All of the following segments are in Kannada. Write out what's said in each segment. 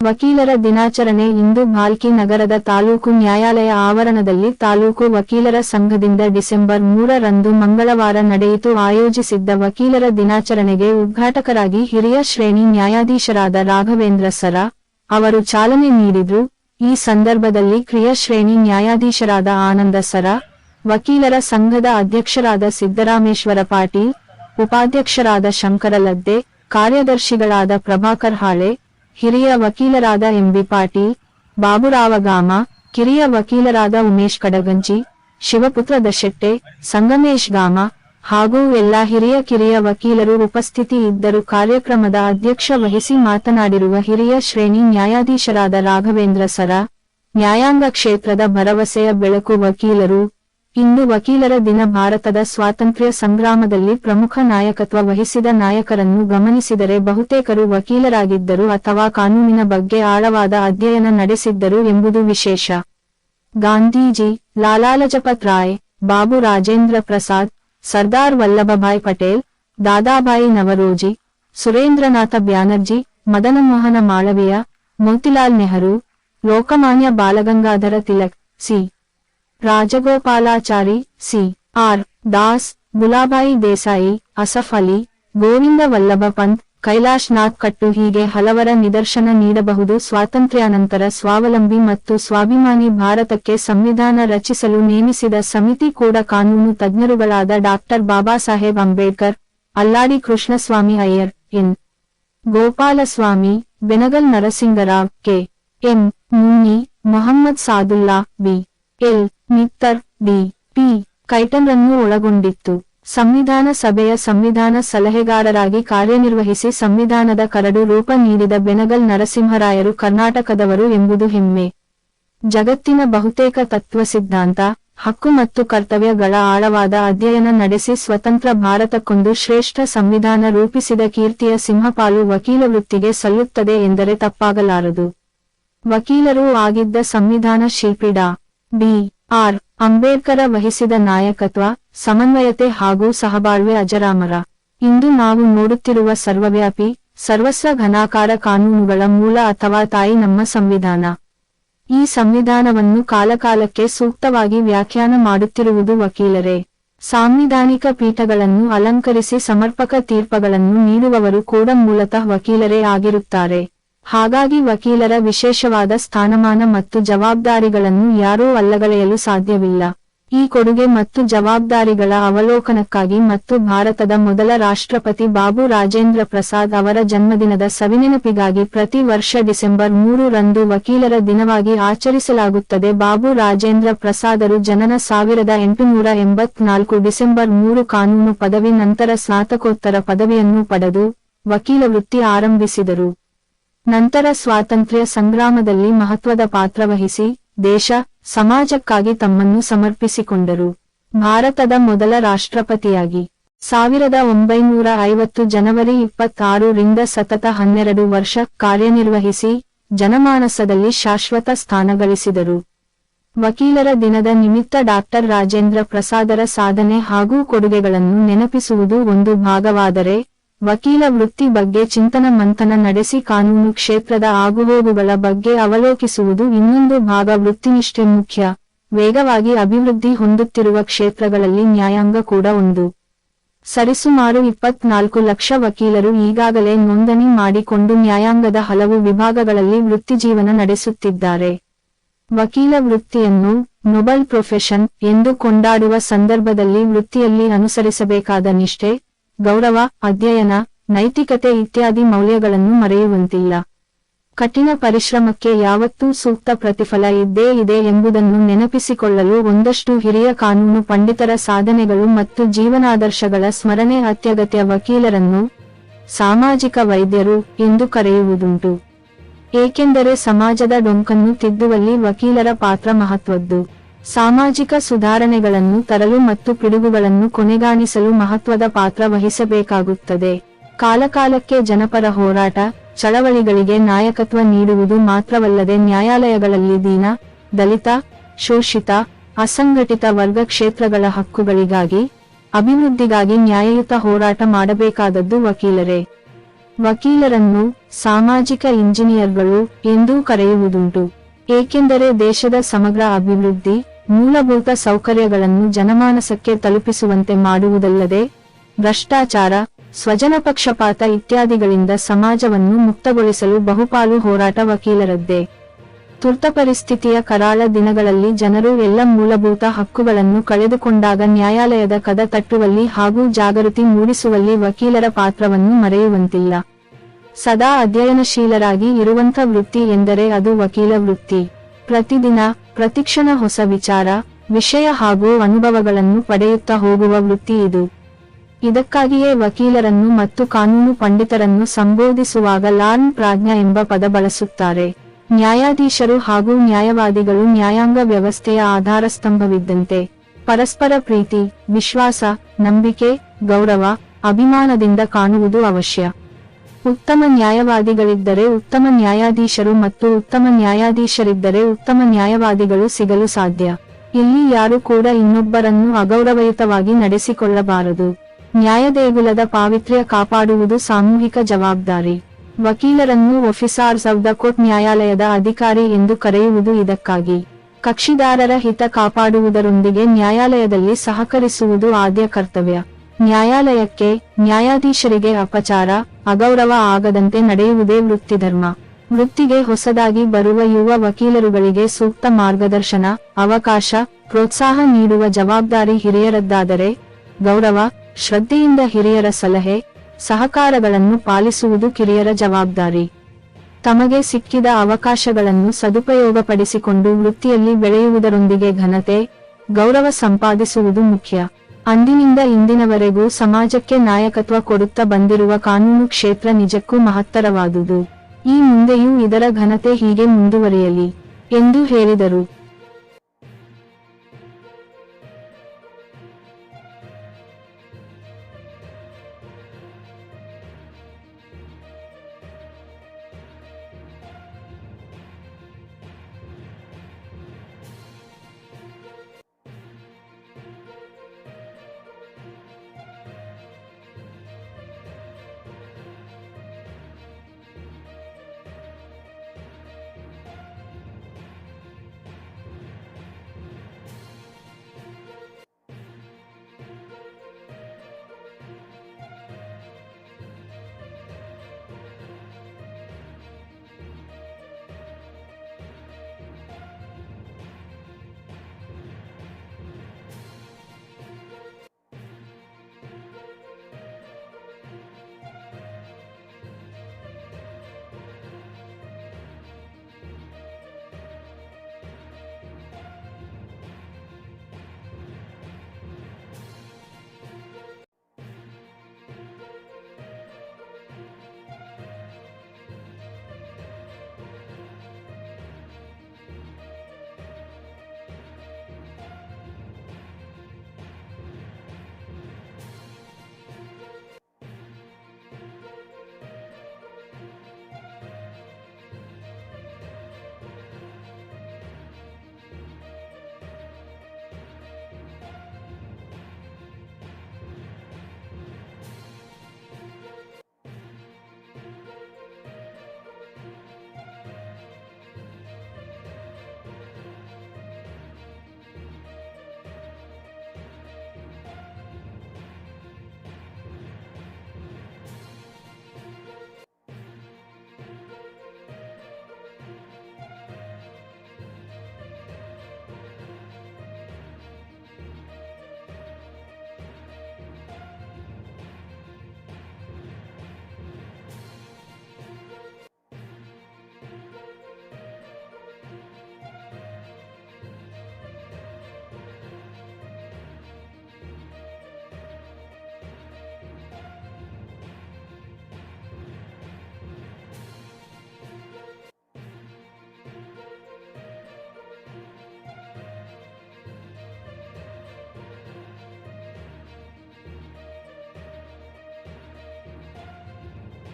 ವಕೀಲರ ದಿನಾಚರಣೆ ಇಂದು ಭಾಲ್ಕಿ ನಗರದ ತಾಲೂಕು ನ್ಯಾಯಾಲಯ ಆವರಣದಲ್ಲಿ ತಾಲೂಕು ವಕೀಲರ ಸಂಘದಿಂದ ಡಿಸೆಂಬರ್ ಮೂರರಂದು ಮಂಗಳವಾರ ನಡೆಯಿತು. ಆಯೋಜಿಸಿದ್ದ ವಕೀಲರ ದಿನಾಚರಣೆಗೆ ಉದ್ಘಾಟಕರಾಗಿ ಹಿರಿಯ ಶ್ರೇಣಿ ನ್ಯಾಯಾಧೀಶರಾದ ರಾಘವೇಂದ್ರ ಸರ ಅವರು ಚಾಲನೆ ನೀಡಿದ್ರು. ಈ ಸಂದರ್ಭದಲ್ಲಿ ಕ್ರಿಯಾ ಶ್ರೇಣಿ ನ್ಯಾಯಾಧೀಶರಾದ ಆನಂದ ಸರ, ವಕೀಲರ ಸಂಘದ ಅಧ್ಯಕ್ಷರಾದ ಸಿದ್ದರಾಮೇಶ್ವರ ಪಾಟೀಲ್, ಉಪಾಧ್ಯಕ್ಷರಾದ ಶಂಕರ ಲದ್ದೆ, ಕಾರ್ಯದರ್ಶಿಗಳಾದ ಪ್ರಭಾಕರ್ ಹಾಳೆ ಹಿರಿಯ ವಕೀಲರಾದ ಎಂಬಿ ಪಾಟೀಲ್, ಬಾಬುರಾವ ಗಾಮ, ಕಿರಿಯ ವಕೀಲರಾದ ಉಮೇಶ್ ಕಡಗಂಜಿ, ಶಿವಪುತ್ರ ದಶೆಟ್ಟೆ, ಸಂಗಮೇಶ್ ಗಾಮ ಹಾಗೂ ಎಲ್ಲಾ ಹಿರಿಯ ಕಿರಿಯ ವಕೀಲರು ಉಪಸ್ಥಿತಿ ಇದ್ದರು ಕಾರ್ಯಕ್ರಮದ ಅಧ್ಯಕ್ಷ ವಹಿಸಿ ಮಾತನಾಡಿರುವ ಹಿರಿಯ ಶ್ರೇಣಿ ನ್ಯಾಯಾಧೀಶರಾದ ರಾಘವೇಂದ್ರ ಸರ, ನ್ಯಾಯಾಂಗ ಕ್ಷೇತ್ರದ ಭರವಸೆಯ ಬೆಳಕು ವಕೀಲರು ಇಂದು ವಕೀಲರ ದಿನ ಭಾರತದ ಸ್ವಾತಂತ್ರ್ಯ ಸಂಗ್ರಾಮದಲ್ಲಿ ಪ್ರಮುಖ ನಾಯಕತ್ವ ವಹಿಸಿದ ನಾಯಕರನ್ನು ಗಮನಿಸಿದರೆ ಬಹುತೇಕರು ವಕೀಲರಾಗಿದ್ದರು ಅಥವಾ ಕಾನೂನಿನ ಬಗ್ಗೆ ಆಳವಾದ ಅಧ್ಯಯನ ನಡೆಸಿದ್ದರು ಎಂಬುದು ವಿಶೇಷ. Gandhiji, Lala Lajpat Rai, Babu Rajendra Prasad, Sardar Vallabhbhai Patel Dadabhai Naoroji, Surendranath Banerjee, Madan Mohan Malaviya, Motilal Nehru, Lokmanya Bal Gangadhar Tilak, C. Rajagopalachari C. R. Das Gulabai Desai, Asaf Ali, Govind Vallabh Pant, Kailash Nath Katju ಹೀಗೆ ಹಲವರ ನಿದರ್ಶನ ನೀಡಬಹುದು. ಸ್ವಾತಂತ್ರ್ಯಾನಂತರ ಸ್ವಾವಲಂಬಿ ಮತ್ತು ಸ್ವಾಭಿಮಾನಿ ಭಾರತಕ್ಕೆ ಸಂವಿಧಾನ ರಚಿಸಲು ನೇಮಿಸಿದ ಸಮಿತಿ ಕೂಡ ಕಾನೂನು ತಜ್ಞರುಗಳಾದ doctor Baba Saheb Ambedkar, Alladi Krishnaswami Iyer, N. Gopalaswami, Benegal Narasinga Rao, K. M. Munshi, Mohammad Saadulla, B. L. Mitter D P. ಕೈಟನ್ರನ್ನು ಒಳಗೊಂಡಿತ್ತು. ಸಂವಿಧಾನ ಸಭೆಯ ಸಂವಿಧಾನ ಸಲಹೆಗಾರರಾಗಿ ಕಾರ್ಯನಿರ್ವಹಿಸಿ ಸಂವಿಧಾನದ ಕರಡು ರೂಪ ನೀಡಿದ ಬೆನಗಲ್ ನರಸಿಂಹರಾಯರು ಕರ್ನಾಟಕದವರು ಎಂಬುದು ಹೆಮ್ಮೆ. ಜಗತ್ತಿನ ಬಹುತೇಕ ತತ್ವ ಸಿದ್ಧಾಂತ, ಹಕ್ಕು ಮತ್ತು ಕರ್ತವ್ಯಗಳ ಆಳವಾದ ಅಧ್ಯಯನ ನಡೆಸಿ ಸ್ವತಂತ್ರ ಭಾರತಕ್ಕೊಂದು ಶ್ರೇಷ್ಠ ಸಂವಿಧಾನ ರೂಪಿಸಿದ ಕೀರ್ತಿಯ ಸಿಂಹಪಾಲು ವಕೀಲ ವೃತ್ತಿಗೆ ಸಲ್ಲುತ್ತದೆ ಎಂದರೆ ತಪ್ಪಾಗಲಾರದು. ವಕೀಲರೂ ಆಗಿದ್ದ ಸಂವಿಧಾನ ಶಿಲ್ಪಿ ಡಾ. ಬಿ. ಆರ್. ಅಂಬೇಡ್ಕರ ವಹಿಸಿದ ನಾಯಕತ್ವ, ಸಮನ್ವಯತೆ ಹಾಗೂ ಸಹಬಾಳ್ವೆ ಅಜರಾಮರ. ಇಂದು ನಾವು ನೋಡುತ್ತಿರುವ ಸರ್ವವ್ಯಾಪಿ, ಸರ್ವಸ್ವ ಘನಾಕಾರ ಕಾನೂನುಗಳ ಮೂಲ ಅಥವಾ ತಾಯಿ ನಮ್ಮ ಸಂವಿಧಾನ. ಈ ಸಂವಿಧಾನವನ್ನು ಕಾಲಕಾಲಕ್ಕೆ ಸೂಕ್ತವಾಗಿ ವ್ಯಾಖ್ಯಾನ ಮಾಡುತ್ತಿರುವುದು ವಕೀಲರೇ. ಸಾಂವಿಧಾನಿಕ ಪೀಠಗಳನ್ನು ಅಲಂಕರಿಸಿ ಸಮರ್ಪಕ ತೀರ್ಪಗಳನ್ನು ನೀಡುವವರು ಕೂಡ ಮೂಲತಃ ವಕೀಲರೇ ಆಗಿರುತ್ತಾರೆ. ಹಾಗಾಗಿ ವಕೀಲರ ವಿಶೇಷವಾದ ಸ್ಥಾನಮಾನ ಮತ್ತು ಜವಾಬ್ದಾರಿಗಳನ್ನು ಯಾರೂ ಅಲ್ಲಗಳೆಯಲು ಸಾಧ್ಯವಿಲ್ಲ. ಈ ಕೊಡುಗೆ ಮತ್ತು ಜವಾಬ್ದಾರಿಗಳ ಅವಲೋಕನಕ್ಕಾಗಿ ಮತ್ತು ಭಾರತದ ಮೊದಲ ರಾಷ್ಟ್ರಪತಿ ಬಾಬು ರಾಜೇಂದ್ರ ಪ್ರಸಾದ್ ಅವರ ಜನ್ಮದಿನದ ಸವಿನೆನಪಿಗಾಗಿ ಪ್ರತಿ ವರ್ಷ ಡಿಸೆಂಬರ್ ಮೂರು ರಂದು ವಕೀಲರ ದಿನವಾಗಿ ಆಚರಿಸಲಾಗುತ್ತದೆ. ಬಾಬು ರಾಜೇಂದ್ರ ಪ್ರಸಾದರು ಜನನ ಸಾವಿರದ ಎಂಟುನೂರ ಎಂಬತ್ನಾಲ್ಕು ಡಿಸೆಂಬರ್ ಮೂರು ಕಾನೂನು ಪದವಿ ನಂತರ ಸ್ನಾತಕೋತ್ತರ ಪದವಿಯನ್ನು ಪಡೆದು ವಕೀಲ ವೃತ್ತಿ ಆರಂಭಿಸಿದರು. ನಂತರ ಸ್ವಾತಂತ್ರ್ಯ ಸಂಗ್ರಾಮದಲ್ಲಿ ಮಹತ್ವದ ಪಾತ್ರ ವಹಿಸಿ ದೇಶ, ಸಮಾಜಕ್ಕಾಗಿ ತಮ್ಮನ್ನು ಸಮರ್ಪಿಸಿಕೊಂಡರು. ಭಾರತದ ಮೊದಲ ರಾಷ್ಟ್ರಪತಿಯಾಗಿ. ಸಾವಿರದ ಒಂಬೈನೂರ ಐವತ್ತು ಜನವರಿ ಇಪ್ಪತ್ತಾರು ರಿಂದ ಸತತ ಹನ್ನೆರಡು ವರ್ಷ ಕಾರ್ಯನಿರ್ವಹಿಸಿ ಜನಮಾನಸದಲ್ಲಿ ಶಾಶ್ವತ ಸ್ಥಾನ ಗಳಿಸಿದರು. ವಕೀಲರ ದಿನದ ನಿಮಿತ್ತ ಡಾಕ್ಟರ್ ರಾಜೇಂದ್ರ ಪ್ರಸಾದರ ಸಾಧನೆ ಹಾಗೂ ಕೊಡುಗೆಗಳನ್ನು ನೆನಪಿಸುವುದು ಒಂದು ಭಾಗವಾದರೆ ವಕೀಲ ವೃತ್ತಿ ಬಗ್ಗೆ ಚಿಂತನ ಮಂಥನ ನಡೆಸಿ ಕಾನೂನು ಕ್ಷೇತ್ರದ ಆಗುಹೋಗುಗಳ ಬಗ್ಗೆ ಅವಲೋಕಿಸುವುದು ಇನ್ನೊಂದು ಭಾಗ ವೃತ್ತಿನಿಷ್ಠೆ ಮುಖ್ಯ. ವೇಗವಾಗಿ ಅಭಿವೃದ್ಧಿ ಹೊಂದುತ್ತಿರುವ ಕ್ಷೇತ್ರಗಳಲ್ಲಿ ನ್ಯಾಯಾಂಗ ಕೂಡ ಒಂದು. ಸರಿಸುಮಾರು ಇಪ್ಪತ್ನಾಲ್ಕು ಲಕ್ಷ ವಕೀಲರು ಈಗಾಗಲೇ ನೋಂದಣಿ ಮಾಡಿಕೊಂಡು ನ್ಯಾಯಾಂಗದ ಹಲವು ವಿಭಾಗಗಳಲ್ಲಿ ವೃತ್ತಿಜೀವನ ನಡೆಸುತ್ತಿದ್ದಾರೆ. ವಕೀಲ ವೃತ್ತಿಯನ್ನು ನೊಬಲ್ ಪ್ರೊಫೆಷನ್ ಎಂದು ಕೊಂಡಾಡುವ ಸಂದರ್ಭದಲ್ಲಿ ವೃತ್ತಿಯಲ್ಲಿ ಅನುಸರಿಸಬೇಕಾದ ನಿಷ್ಠೆ ಗೌರವ, ಅಧ್ಯಯನ, ನೈತಿಕತೆ ಇತ್ಯಾದಿ ಮೌಲ್ಯಗಳನ್ನು ಮರೆಯುವಂತಿಲ್ಲ. ಕಠಿಣ ಪರಿಶ್ರಮಕ್ಕೆ ಯಾವತ್ತೂ ಸೂಕ್ತ ಪ್ರತಿಫಲ ಇದ್ದೇ ಇದೆ ಎಂಬುದನ್ನು ನೆನಪಿಸಿಕೊಳ್ಳಲು ಒಂದಷ್ಟು ಹಿರಿಯ ಕಾನೂನು ಪಂಡಿತರ ಸಾಧನೆಗಳು ಮತ್ತು ಜೀವನಾದರ್ಶಗಳ ಸ್ಮರಣೆ ಅತ್ಯಗತ್ಯ ವಕೀಲರನ್ನು ಸಾಮಾಜಿಕ ವೈದ್ಯರು ಎಂದು ಕರೆಯುವುದುಂಟು. ಏಕೆಂದರೆ ಸಮಾಜದ ಡೊಂಕನ್ನು ತಿದ್ದುವಲ್ಲಿ ವಕೀಲರ ಪಾತ್ರ ಮಹತ್ವದ್ದು. ಸಾಮಾಜಿಕ ಸುಧಾರಣೆಗಳನ್ನು ತರಲು ಮತ್ತು ಪಿಡುಗುಗಳನ್ನು ಕೊನೆಗಾಣಿಸಲು ಮಹತ್ವದ ಪಾತ್ರ ವಹಿಸಬೇಕಾಗುತ್ತದೆ. ಕಾಲಕಾಲಕ್ಕೆ ಜನಪರ ಹೋರಾಟ, ಚಳವಳಿಗಳಿಗೆ ನಾಯಕತ್ವ ನೀಡುವುದು ಮಾತ್ರವಲ್ಲದೆ ನ್ಯಾಯಾಲಯಗಳಲ್ಲಿ ದೀನ, ದಲಿತ, ಶೋಷಿತ, ಅಸಂಘಟಿತ ವರ್ಗ ಕ್ಷೇತ್ರಗಳ ಹಕ್ಕುಗಳಿಗಾಗಿ, ಅಭಿವೃದ್ಧಿಗಾಗಿ ನ್ಯಾಯಯುತ ಹೋರಾಟ ಮಾಡಬೇಕಾದದ್ದು ವಕೀಲರೇ. ವಕೀಲರನ್ನು ಸಾಮಾಜಿಕ ಇಂಜಿನಿಯರ್ಗಳು ಎಂದೂ ಕರೆಯುವುದುಂಟು. ಏಕೆಂದರೆ ದೇಶದ ಸಮಗ್ರ ಅಭಿವೃದ್ಧಿ ಮೂಲಭೂತ ಸೌಕರ್ಯಗಳನ್ನು ಜನಮಾನಸಕ್ಕೆ ತಲುಪಿಸುವಂತೆ ಮಾಡುವುದಲ್ಲದೆ, ಭ್ರಷ್ಟಾಚಾರ, ಸ್ವಜನ ಪಕ್ಷಪಾತ ಇತ್ಯಾದಿಗಳಿಂದ ಸಮಾಜವನ್ನು ಮುಕ್ತಗೊಳಿಸಲು ಬಹುಪಾಲು ಹೋರಾಟ ವಕೀಲರದ್ದೇ. ತುರ್ತ ಪರಿಸ್ಥಿತಿಯ ಕರಾಳ ದಿನಗಳಲ್ಲಿ ಜನರು ಎಲ್ಲ ಮೂಲಭೂತ ಹಕ್ಕುಗಳನ್ನು ಕಳೆದುಕೊಂಡಾಗ ನ್ಯಾಯಾಲಯದ ಕದ ತಟ್ಟುವಲ್ಲಿ ಹಾಗೂ ಜಾಗೃತಿ ಮೂಡಿಸುವಲ್ಲಿ ವಕೀಲರ ಪಾತ್ರವನ್ನು ಮರೆಯುವಂತಿಲ್ಲ. ಸದಾ ಅಧ್ಯಯನಶೀಲರಾಗಿ ಇರುವಂಥ ವೃತ್ತಿ ಎಂದರೆ ಅದು ವಕೀಲ ವೃತ್ತಿ. ಪ್ರತಿದಿನ, ಪ್ರತಿಕ್ಷಣ ಹೊಸ ವಿಚಾರ, ವಿಷಯ ಹಾಗೂ ಅನುಭವಗಳನ್ನು ಪಡೆಯುತ್ತಾ ಹೋಗುವ ವೃತ್ತಿ ಇದು. ಇದಕ್ಕಾಗಿಯೇ ವಕೀಲರನ್ನು ಮತ್ತು ಕಾನೂನು ಪಂಡಿತರನ್ನು ಸಂಬೋಧಿಸುವಾಗ ಲಾರ್ನ್ ಪ್ರಾಜ್ಞ ಎಂಬ ಪದ ಬಳಸುತ್ತಾರೆ. ನ್ಯಾಯಾಧೀಶರು ಹಾಗೂ ನ್ಯಾಯವಾದಿಗಳು ನ್ಯಾಯಾಂಗ ವ್ಯವಸ್ಥೆಯ ಆಧಾರ ಸ್ತಂಭವಿದ್ದಂತೆ ಪರಸ್ಪರ ಪ್ರೀತಿ, ವಿಶ್ವಾಸ, ನಂಬಿಕೆ, ಗೌರವ, ಅಭಿಮಾನದಿಂದ ಕಾಣುವುದು ಅವಶ್ಯ. ಉತ್ತಮ ನ್ಯಾಯವಾದಿಗಳಿದ್ದರೆ ಉತ್ತಮ ನ್ಯಾಯಾಧೀಶರು ಮತ್ತು ಉತ್ತಮ ನ್ಯಾಯಾಧೀಶರಿದ್ದರೆ ಉತ್ತಮ ನ್ಯಾಯವಾದಿಗಳು ಸಿಗಲು ಸಾಧ್ಯ. ಇಲ್ಲಿ ಯಾರು ಕೂಡ ಇನ್ನೊಬ್ಬರನ್ನು ಅಗೌರವಯುತವಾಗಿ ನಡೆಸಿಕೊಳ್ಳಬಾರದು. ನ್ಯಾಯದೇಗುಲದ ಪಾವಿತ್ರ್ಯ ಕಾಪಾಡುವುದು ಸಾಮೂಹಿಕ ಜವಾಬ್ದಾರಿ. ವಕೀಲರನ್ನು ಒಫಿಸಾರ್ಸ್ ಆಫ್ ದ ಕೋರ್ಟ್ ನ್ಯಾಯಾಲಯದ ಅಧಿಕಾರಿ ಎಂದು ಕರೆಯುವುದು ಇದಕ್ಕಾಗಿ. ಕಕ್ಷಿದಾರರ ಹಿತ ಕಾಪಾಡುವುದರೊಂದಿಗೆ ನ್ಯಾಯಾಲಯದಲ್ಲಿ ಸಹಕರಿಸುವುದು ಆದ್ಯ ಕರ್ತವ್ಯ. ನ್ಯಾಯಾಲಯಕ್ಕೆ ನ್ಯಾಯಾಧೀಶರಿಗೆ ಅಪಚಾರ, ಅಗೌರವ ಆಗದಂತೆ ನಡೆಯುವುದೇ ವೃತ್ತಿಧರ್ಮ. ವೃತ್ತಿಗೆ ಹೊಸದಾಗಿ ಬರುವ ಯುವ ವಕೀಲರುಗಳಿಗೆ ಸೂಕ್ತ ಮಾರ್ಗದರ್ಶನ, ಅವಕಾಶ, ಪ್ರೋತ್ಸಾಹ ನೀಡುವ ಜವಾಬ್ದಾರಿ ಹಿರಿಯರದ್ದಾದರೆ, ಗೌರವ, ಶ್ರದ್ಧೆಯಿಂದ ಹಿರಿಯರ ಸಲಹೆ, ಸಹಕಾರಗಳನ್ನು ಪಾಲಿಸುವುದು ಕಿರಿಯರ ಜವಾಬ್ದಾರಿ. ತಮಗೆ ಸಿಕ್ಕಿದ ಅವಕಾಶಗಳನ್ನು ಸದುಪಯೋಗಪಡಿಸಿಕೊಂಡು ವೃತ್ತಿಯಲ್ಲಿ ಬೆಳೆಯುವುದರೊಂದಿಗೆ ಘನತೆ, ಗೌರವ ಸಂಪಾದಿಸುವುದು ಮುಖ್ಯ. ಅಂದಿನಿಂದ ಇಂದಿನವರೆಗೂ ಸಮಾಜಕ್ಕೆ ನಾಯಕತ್ವ ಕೊಡುತ್ತಾ ಬಂದಿರುವ ಕಾನೂನು ಕ್ಷೇತ್ರ ನಿಜಕ್ಕೂ ಮಹತ್ತರವಾದುದು. ಈ ಮುಂದೆಯೂ ಇದರ ಘನತೆ ಹೀಗೆ ಮುಂದುವರಿಯಲಿ, ಎಂದು ಹೇಳಿದರು.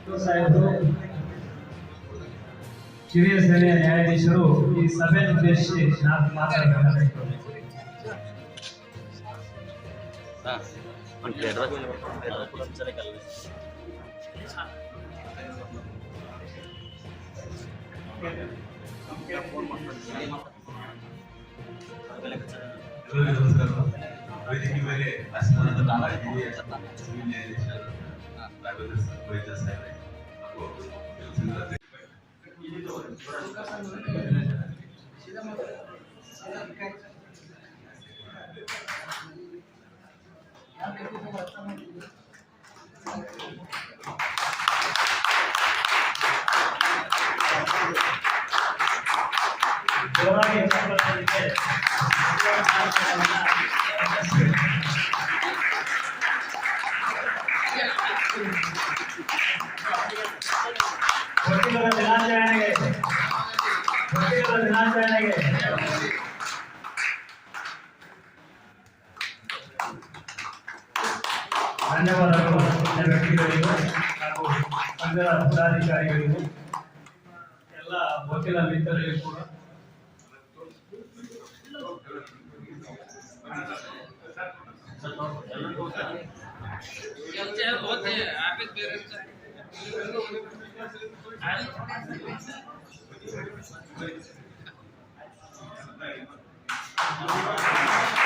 ಸಾಹೇಬರು ಹಿರಿಯ ಸೇನೆಯ ನ್ಯಾಯಾಧೀಶರು ಈ ಸಭೆಯನ್ನು ಉದ್ದೇಶಿಸಿ ನಾಲ್ಕು ಮಾತಾಡಬೇಕಾಗಿದೆ ಹಾಂ ಒಂದು ಎರಡು ಎಲ್ಲರಿಗೂ ನಮಸ್ಕಾರ ವೇದಿಕೆ ಮೇಲೆ ಆಸನದ ನಾಲ್ಕು ಹಿರಿಯ ಸಿವಿಲ್ ನ್ಯಾಯಾಧೀಶರು ರಾಘವೇಂದ್ರ ವೈದ್ಯ ಸಾಹೇಬ್ರೆ ಹಾಗೂ Thank you.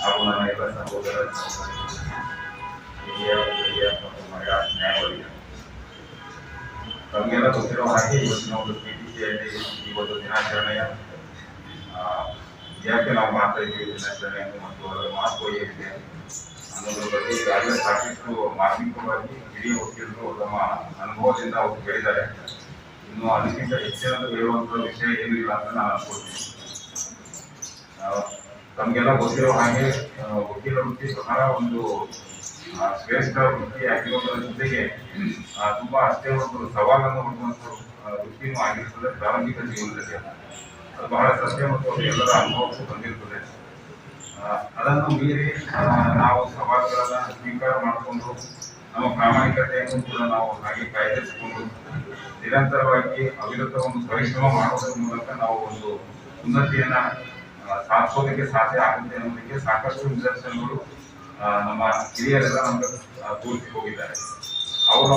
ಹಾಗೂ ನನ್ನ ಎಲ್ಲ ಸಹೋದರ ಹಿರಿಯ ಹಿರಿಯ ಮತ್ತು ಮಹಿಳಾ ನ್ಯಾಯವಾದಿಗಳು ನಮಗೆಲ್ಲ ಗೊತ್ತಿರೋ ಹಾಗೆ ಇವತ್ತಿನ ಒಂದು ಪಿಟಿಸಿಯಲ್ಲಿ ಈ ಒಂದು ದಿನಾಚರಣೆಯ ನಾವು ಮಾಡ್ತಾ ಇದ್ದೀವಿ ದಿನಾಚರಣೆಯನ್ನು ಮತ್ತು ಅದರ ಮಹತ್ವ ಏನಿದೆ ಬಗ್ಗೆ ಈಗಾಗಲೇ ಸಾಕಷ್ಟು ಮಾರ್ಮಿಕವಾಗಿ ಹಿರಿಯ ವಕೀಲರು ತಮ್ಮ ಅನುಭವದಿಂದ ಅವರು ಹೇಳಿದ್ದಾರೆ ಇನ್ನು ಅದಕ್ಕಿಂತ ಹೆಚ್ಚಿನದು ವಿಷಯ ಏನಿಲ್ಲ ಅಂತ ನಾನು ಅನ್ಕೊಳ್ತೀನಿ ತಮಗೆಲ್ಲ ಗೊತ್ತಿರೋ ಹಾಗೆ ವಕೀಲ ವೃತ್ತಿ ಬಹಳ ಒಂದು ಶ್ರೇಷ್ಠ ವೃತ್ತಿ ಆಗಿರೋದ್ರ ಜೊತೆಗೆ ತುಂಬಾ ಅಷ್ಟೇ ಒಂದು ಸವಾಲನ್ನು ಹೊಂದುವಂತ ಆ, ವೃತ್ತಿನೂ ಆಗಿರ್ತದೆ ಪ್ರಾರಂಭಿಕ ಜೀವನದಲ್ಲಿ. ಅದು ಬಹಳ ಸತ್ಯ ಮತ್ತು ಅದು ಎಲ್ಲರ ಅನುಭವಕ್ಕೂ ಬಂದಿರ್ತದೆ. ಅದನ್ನು ಮೀರಿ ನಾವು ಸವಾಲುಗಳನ್ನ ಸ್ವೀಕಾರ ಮಾಡಿಕೊಂಡು ನಮ್ಮ ಪ್ರಾಮಾಣಿಕತೆಯನ್ನು ಕೂಡ ನಾವು ಹಾಗೆ ಕಾಯ್ದಿರಿಸಿಕೊಂಡು ನಿರಂತರವಾಗಿ ಅವಿರತ ಒಂದು ಪರಿಶ್ರಮ ಮಾಡುವುದರ ಮೂಲಕ ನಾವು ಒಂದು ಉನ್ನತಿಯನ್ನ ಸಾಧಿಸೋದಕ್ಕೆ ಸಾಧ್ಯ ಆಗುತ್ತೆ ಅನ್ನೋದಕ್ಕೆ ಸಾಕಷ್ಟು ನಿದರ್ಶನಗಳು ನಮ್ಮ ಹಿರಿಯರೆಲ್ಲ ನಮ್ಗೆ ತೋರಿಸಿ ಹೋಗಿದ್ದಾರೆ. ಅವರು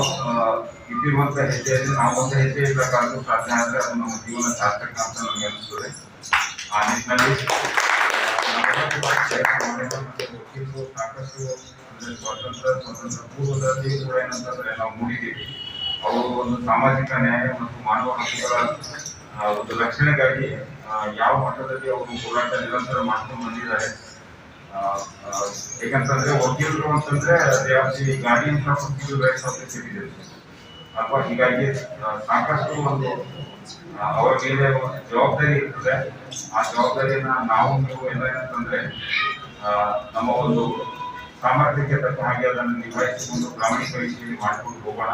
ಇಟ್ಟಿರುವಂತ ಹೆಜ್ಜೆಯಲ್ಲಿ ನಾವು ಒಂದು ಹೆಜ್ಜೆ ಇರಬೇಕಾದ್ರೂ ಸಾಧ್ಯ ಆದ್ರೆ ಅದು ನಮ್ಮ ಜೀವನ ಸಾರ್ಥಕ ಅಂತ ನಮಗೆ ಅನಿಸ್ತದೆ. ಆ ನಿಟ್ಟಿನಲ್ಲಿ, ಸಾಕಷ್ಟು ಸ್ವತಂತ್ರ ಸ್ವತಂತ್ರ ಪೂರ್ವದಲ್ಲಿ ಕೂಡ ಏನಂತಂದ್ರೆ ನಾವು ನೋಡಿದ್ದೀವಿ ಅವರು ಒಂದು ಸಾಮಾಜಿಕ ನ್ಯಾಯ ಮತ್ತು ಮಾನವ ಹಕ್ಕುಗಳ ಒಂದು ರಕ್ಷಣೆಗಾಗಿ ಯಾವ ಮಟ್ಟದಲ್ಲಿ ಅವರು ಹೋರಾಟ ನಿರಂತರ ಮಾಡ್ಕೊಂಡು ಬಂದಿದ್ದಾರೆ ಏಕಂತಂದ್ರೆ ವಕೀಲರು ಅಂತಂದ್ರೆ the guardians of civil rights of citizens ಅಥವಾ ಹೀಗಾಗಿ ಸಾಕಷ್ಟು ಒಂದು ಅವರ ಮೇಲೆ ಜವಾಬ್ದಾರಿ ಇರ್ತದೆ. ಆ ಜವಾಬ್ದಾರಿಯನ್ನ ನಾವು, ನೀವು ಏನಂತಂದ್ರೆ ನಮ್ಮ ಒಂದು ಸಾಮರ್ಥ್ಯಕ್ಕೆ ತಕ್ಕ ಹಾಗೆ ಅದನ್ನು ನಿಭಾಯಿಸಿಕೊಂಡು ಪ್ರಾಮಾಣಿಕ ರೀತಿಯಲ್ಲಿ ಮಾಡಿಕೊಂಡು ಹೋಗೋಣ.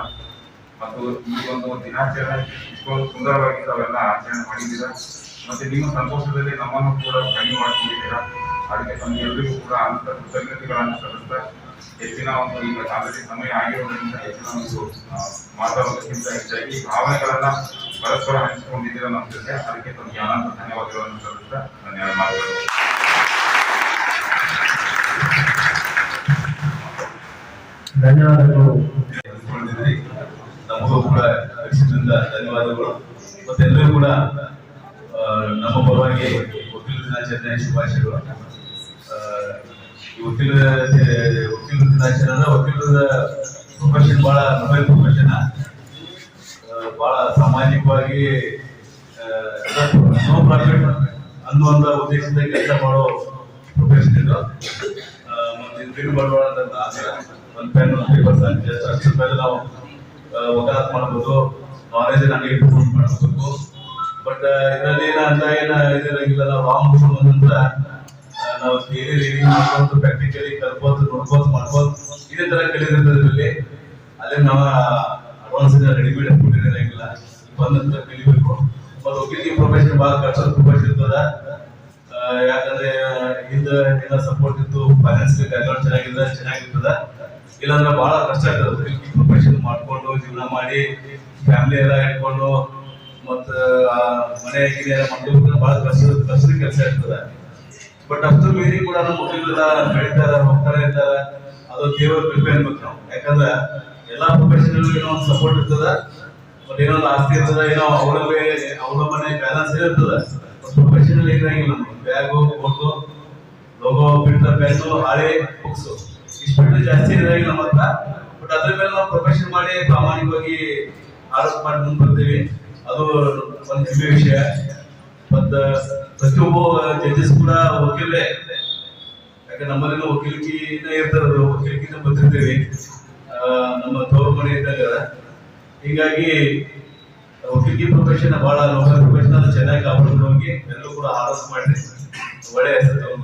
ಮತ್ತು ಈ ಒಂದು ದಿನಾಚರಣೆ ಇಷ್ಟೊಂದು ಸುಂದರವಾಗಿ ತಾವೆಲ್ಲ ಆಚರಣೆ ಮಾಡಿದ್ದೀರಾ? ಮತ್ತೆ ನಿಮ್ಮ ಸಂತೋಷದಲ್ಲಿ ನಮ್ಮನ್ನು ಕೂಡ ಕಡಿಮೆ ಮಾಡ್ಕೊಂಡಿದ್ದೀರಾ? ಅದಕ್ಕೆ ತಮಗೆಲ್ಲರಿಗೂ ಕೂಡ ಅಂತ ಕೃತಜ್ಞತೆಗಳನ್ನು ಸಲ್ಲಿಸ್ತಾ ಹೆಚ್ಚಿನ ಒಂದು ಈಗ ಸಾಧ್ಯತೆ ಸಮಯ ಆಗಿರೋದ್ರಿಂದ ಹೆಚ್ಚಿನ ಒಂದು ಮಾತಾಡೋದಕ್ಕಿಂತ ಹೆಚ್ಚಾಗಿ ಭಾವನೆಗಳನ್ನ ಪರಸ್ಪರ ಹಂಚಿಕೊಂಡಿದ್ದೀರಾ ನಮ್ಮ ಜೊತೆ ಅದಕ್ಕೆ ತಮಗೆ ಅನಂತ ಧನ್ಯವಾದಗಳನ್ನು ಸಲ್ಲಿಸ್ತಾ ಧನ್ಯವಾದ ಧನ್ಯವಾದಗಳು. ನಮಗೂ ಕೂಡ ಕಳಿಸಿದ್ರಿಂದ ಧನ್ಯವಾದಗಳು. ಮತ್ತೆಲ್ಲರೂ ಕೂಡ ನಮ್ಮ ಪರವಾಗಿ ವಕೀಲ ದಿನಾಚರಣೆ ಶುಭಾಶಯಗಳು. ವಕೀಲ ವಕೀಲ ದಿನಾಚರಣೆ ವಕೀಲರ ಪ್ರೊಫೆಷನ್ ಬಹಳ ಮೊಬೈಲ್ ಪ್ರೊಫೆಷನ್ ಬಹಳ ಸಾಮಾಜಿಕವಾಗಿ ನೋ ಪ್ರಾಫಿಟ್ ಅನ್ನುವಂತ ಉದ್ದೇಶದಿಂದ ಕೆಲಸ ಮಾಡೋ ಪ್ರೊಫೆಷನ್ ಇದು. ಮತ್ತೆ ಇದು ಬಂಡವಾಳ ಅಂತ ಆಸೆ. ಒಂದು ಪೆನ್ ಒಂದು ಪೇಪರ್ ಜಸ್ಟ್ ಅಷ್ಟರ ಮೇಲೆ ನಾವು ವಕಾಲತ್ ಮಾಡ್ಬೋದು ನಾಲೆಜ್ ನಾನು ಇಟ್ಕೊಂಡು ಮಾಡ್ಬೇಕು ಬಟ್ ಇದರಲ್ಲಿ ಏನ ಅಂತ ಏನ ಇದಿರಂಗಿಲ್ಲ ನಾವು ರಾಂಗ್ ನಂತರ ನಾವು ಥಿಯರಿ ರೀಡಿಂಗ್ ಮಾಡ್ಕೊಂಡು ಪ್ರಾಕ್ಟಿಕಲಿ ಕಲ್ಬೋದು, ನೋಡ್ಬೋದು, ಮಾಡ್ಬೋದು. ಇದೇ ತರ ಕಲಿಯೋದ್ರಿಂದ ಇದರಲ್ಲಿ ಅಲ್ಲಿ ನಾವು ಅಡ್ವಾನ್ಸ್ ರೆಡಿಮೇಡ್ ಫುಡ್ ಇರಂಗಿಲ್ಲ ಬಂದಂತ ಕಲಿಬೇಕು. ಮತ್ತು ವಕೀಲಿಗೆ ಪ್ರೊಫೆಷನ್ ಭಾಳ ಕಷ್ಟ ಪ್ರೊಫೆಷನ್ ಇರ್ತದ. ಯಾಕಂದ್ರೆ ಹಿಂದೆ ಎಲ್ಲ ಸಪೋರ್ಟ್ ಇತ್ತು ಫೈನಾನ್ಸ್ ಬ್ಯಾಕ್ಗ್ರೌಂಡ್ ಚೆನ್ನಾಗಿದ್ರೆ ಚೆನ್ನಾಗಿರ್ತದ. ಇಲ್ಲಾಂದ್ರೆ ಬಹಳ ಕಷ್ಟ ಆಗ್ತದೆ ಪ್ರೊಫೆಷನ್ ಮಾಡ್ಕೊಂಡು ಜೀವನ ಮಾಡಿ ಫ್ಯಾಮಿಲಿ ಎಲ್ಲ ಇಟ್ಕೊಂಡು, ಮತ್ತ ಮನೆ ಗಿಡ ಮಾಡ್ಕೊಂಡು ಬಹಳ ಕಷ್ಟ ಕಷ್ಟದ ಕೆಲಸ ಇರ್ತದೆ. ಬಟ್ ಅಷ್ಟು ಮೀರಿ ಕೂಡ ನಮ್ಮ ಮಕ್ಕಳೆಲ್ಲ ಬೆಳೀತಾರೆ ಹೋಗ್ತಾರ ಇರ್ತಾರೆ ಅದು ದೇವರ ಕೃಪೆ ಅನ್ಬೇಕು ನಾವು. ಯಾಕಂದ್ರೆ ಎಲ್ಲಾ ಪ್ರೊಫೆಷನಲ್ ಏನೋ ಒಂದು ಸಪೋರ್ಟ್ ಇರ್ತದ. ಬಟ್ ಏನೋ ಒಂದು ಆಸ್ತಿ ಇರ್ತದೆ, ಏನೋ ಅವಲಂಬನೆ ಅವಲಂಬನೆ ಬ್ಯಾಲೆನ್ಸ್ ಇರ್ತದೆ? ಪ್ರೊಫೆಷನಲ್ ಏನಾಗಿಲ್ಲ ನಮ್ಗೆ bag coat logo printer pen ಹಾಳೆ ಬುಕ್ಸ್ ಇಷ್ಟು ಜಾಸ್ತಿ ಇರೋದಾಗಿ ನಮ್ಮ ಹತ್ರ. ಬಟ್ ಅದ್ರ ಮೇಲೆ ನಾವು ಪ್ರೊಫೆಷನ್ ಮಾಡಿ ಪ್ರಾಮಾಣಿಕವಾಗಿ ಆರೋಪ ಮಾಡಿ ಮುಂದೆ ಬರ್ತೀವಿ. ಅದು ಒಂದು ಹೆಮ್ಮೆ ವಿಷಯ. ಮತ್ತ ಪ್ರತಿಯೊಬ್ಬ ಜಡ್ಜಸ್ ಕೂಡ ವಕೀಲರೇ. ಯಾಕಂದ್ರೆ ನಮ್ಮಲ್ಲಿನ ವಕೀಲಿಕೆನೇ ಇರ್ತಾರದು ವಕೀಲಿಕೆನ ಬಂದಿರ್ತೀವಿ ನಮ್ಮ ತವರು ಮನೆ ಇದ್ದಾಗ ಹೀಗಾಗಿ, ವಕೀಲಿಕೆ ಪ್ರೊಫೆಷನ್ ಬಹಳ ಪ್ರೊಫೆಷನ್ ಚೆನ್ನಾಗಿ ಕಾಪಾಡ್ಕೊಂಡು ಹೋಗಿ ಎಲ್ಲರೂ ಕೂಡ ಆರೋಪ ಮಾಡಿ ಒಳ್ಳೆ ಹೆಸರು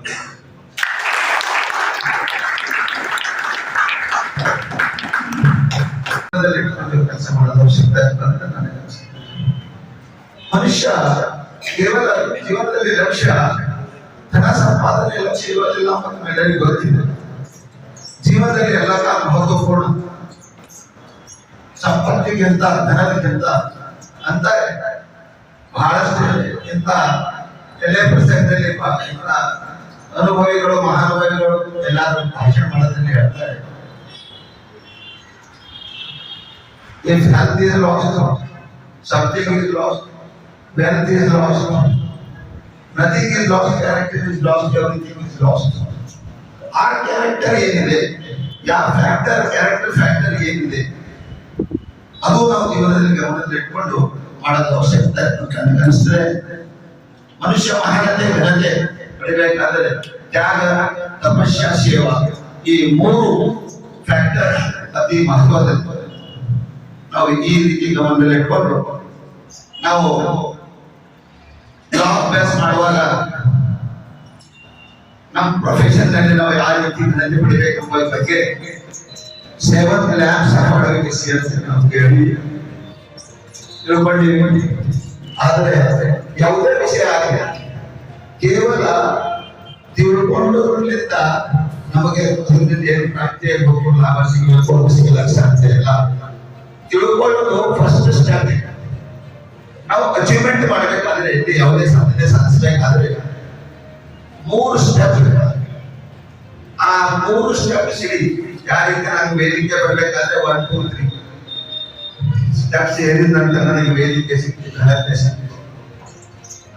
ಮನುಷ್ಯ ಕೇವಲ ಜೀವನದಲ್ಲಿ ಲಕ್ಷ್ಯ ಧನ ಸಂಪಾದನೆ ಲಕ್ಷ್ಯ ಇರೋದಿಲ್ಲ ಅಂತ ಗೊತ್ತಿದೆ ಜೀವನದಲ್ಲಿ ಎಲ್ಲ ಕಾಲ ಮಹತ್ವಪೂರ್ಣ. ಸಂಪತ್ತಿಗಿಂತ ಧನಕ್ಕಿಂತ ಅಂತ ಬಹಳಷ್ಟು ಇಂತ ಎಲೆ ಪ್ರಸಂಗದಲ್ಲಿ ಇಂತ ಅನುಭವಿಗಳು, ಮಹಾನುಭವಿಗಳು ಎಲ್ಲಾರು ಭಾಷಣ ಮಾಡೋದ್ರಲ್ಲಿ ಹೇಳ್ತಾರೆ If health is lost, something is lost, wealth is lost, nothing is lost, character is lost, everything is lost. ಆ ಕ್ಯಾರೆಕ್ಟರ್ ಏನಿದೆ? ಯಾವ ಫ್ಯಾಕ್ಟರ್ ಕ್ಯಾರೆಕ್ಟರ್ ಫ್ಯಾಕ್ಟರ್ ಏನಿದೆ? ಅದು ನಾವು ಜೀವನದಲ್ಲಿ ಗಮನದಲ್ಲಿ ಇಟ್ಕೊಂಡು ಮಾಡೋದು ಅವಶ್ಯಕತೆ ಅನಿಸ್ತದೆ ಮನುಷ್ಯ ಮಹಾನತೆ ಘನತೆ ಪಡಿಬೇಕಾದರೆ ತ್ಯಾಗ ತಪಸ್ಯ ಸೇವಾ ಈ ಮೂರು ಫ್ಯಾಕ್ಟರ್ ಅತಿ ಮಹತ್ವದ ನಾವು ಈ ರೀತಿ ಗಮನದಲ್ಲಿ ಇಟ್ಕೊಂಡು ನಾವು ಲಾ ಅಭ್ಯಾಸ ಮಾಡುವಾಗ ನಮ್ಮ ಪ್ರೊಫೆಷನ್ನಲ್ಲಿ ನಾವು ಯಾವ ರೀತಿ ನಡೆದು ಬಿಡಬೇಕು ಎಂಬ ಬಗ್ಗೆ ಸೆವೆನ್ ಲ್ಯಾಬ್ಸ್ ಮಾಡೋದಕ್ಕೆ ಸೇರಿಸಿ ನಾವು ಕೇಳಿ ತಿಳ್ಕೊಂಡಿವಿ ಆದರೆ ಯಾವುದೇ ವಿಷಯ ಆಗಲಿ ಕೇವಲ ತಿಳ್ಕೊಂಡದ್ರಿಂದ ನಮಗೆ ಅದರಿಂದ ಏನು ಪ್ರಾಪ್ತಿ ಲಾಭ ಸಿಗಬೇಕು ಸಿಗಲಿಕ್ಕೆ ಸಾಧ್ಯ ಇಲ್ಲ. ತಿಳ್ಕೊಳ್ಳೋದು ಫಸ್ಟ್ ಸ್ಟೆಪ್ ನಾವು ಅಚೀವ್ಮೆಂಟ್ ಮಾಡಬೇಕಾದ್ರೆ ಯಾವುದೇ ಸಾಧನೆ ಸಾಧಿಸಬೇಕಾದ್ರೆ ಮೂರು ಸ್ಟೆಪ್ ಆ ಮೂರು ಸ್ಟೆಪ್ ಸಿಡಿ. ಯಾರಿಗೆ ನಾನು ವೇದಿಕೆ ಬರಬೇಕಾದ್ರೆ ಒನ್ ಟೂ ತ್ರೀ ಸ್ಟೆಪ್ಸ್ ಏರಿದ ನಂತರ ನನಗೆ ವೇದಿಕೆ ಸಿಕ್ಕಿತು ಘನತೆ ಸಿಕ್ಕಿತು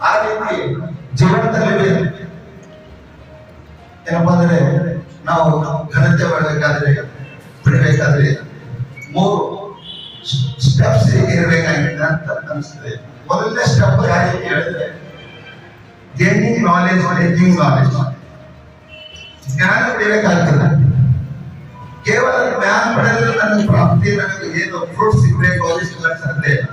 ಆ ರೀತಿ ಜೀವನದಲ್ಲಿ. ಏನಪ್ಪಾ ಅಂದ್ರೆ ನಾವು ಘನತೆ ಮಾಡಬೇಕಾದ್ರೆ ಬಿಡಬೇಕಾದ್ರೆ ಮೂರು. ಸ್ಟೆಪ್ಸ್ ಇರಬೇಕಾಗಿದೆ ಅಂತ ಅನಿಸ್ತದೆ ಮೊದಲನೇ ಸ್ಟೆಪ್ ಯಾರಿಗೆ ಹೇಳಿದ್ರೆ ಗೇನಿಂಗ್ ನಾಲೆಜ್ ಲಿವಿಂಗ್ ನಾಲೆಜ್ ಜ್ಞಾನ ಪಡೆಯಬೇಕಾಗ್ತದೆ. ಕೇವಲ ಜ್ಞಾನ ಪಡೆದ್ರೆ ನನಗೆ ಪ್ರಾಪ್ತಿ, ನನಗೆ ಏನು ಫ್ರೂಟ್ ಸಿಗ್ಬೇಕು, ಅದು ಸಿಗ್ಲಕ್ಕೆ ಸಾಧ್ಯ ಇಲ್ಲ.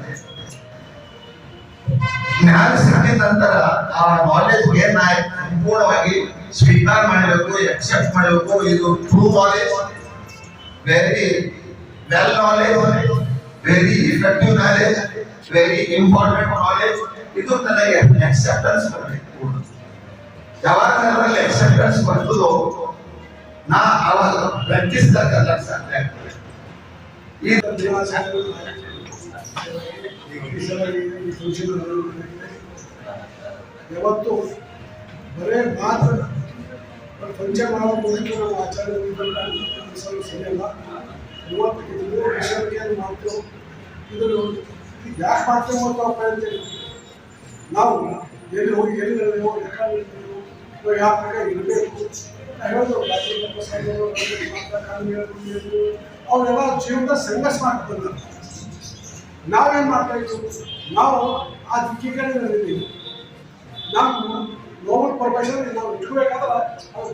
ಜ್ಞಾನ ಸಿಕ್ಕಿದ ನಂತರ ಆ ನಾಲೆಜ್ ಏನಾಯ್ತು? ಸಂಪೂರ್ಣವಾಗಿ ಸ್ವೀಕಾರ ಮಾಡಬೇಕು ಎಕ್ಸೆಪ್ಟ್ ಮಾಡಬೇಕು. ಇದು true knowledge very well knowledge very effective knowledge very important knowledge ಇದು ನನಗೆ ಅಕ್ಸೆಪ್ಟೆನ್ಸ್ ಬರಬೇಕು ಯಾವಾಗ ನನ್ನಲ್ಲಿ ಅಕ್ಸೆಪ್ಟೆನ್ಸ್ ಬರ್ತದೋ, ನಾ ಅವಾಗ ಕಲಿಯಕ್ಕೆ ಸಾಧ್ಯ ಆಗ್ತದೆ. ಈ ಯಾವತ್ತು ಬರೇ ಮಾತ್ರ ಪಂಚಮಹಾಲ ಮೂಲಕ ನಾವು ಆಚಾರ್ಯ ಸರಿಯಲ್ಲ. ಇವತ್ತು ಇದು ಮೂರು ವಿಷಯಕ್ಕೆ ಏನು ಮಾಡ್ತೇವೆ ಇದನ್ನು ಇದು ಯಾಕೆ ಮಾಡ್ತೇವೆ ಅಂತ ನಾವು ಹೇಳ್ತೇವೆ ನಾವು ಎಲ್ಲಿ ಹೋಗಿ ಎಲ್ಲಿ ನಡೆದೆವು ಯಾಕೆ ನಡೆದೆವು ನಾವು ಯಾವ ಪ್ರಕಾರ ಇರಬೇಕು ಹೇಳೋದು ರಾಜೀವ್ ಪ್ರಸಾದ್ ಅವರೆಲ್ಲ ಜೀವನದ ಸಂಘರ್ಷ ಮಾಡ್ತಾರೆ ನಾವೇನ್ ಮಾಡ್ತಾ ಇದ್ದೀವಿ ನಾವು ಆ ದಿಕ್ಕಿಗೆ ನಡೆದಿದ್ದೀವಿ ನಾವು ಭಾಷೆ ನಾವು ಇಟ್ಕೋಬೇಕಾದ್ರೆ ಅದು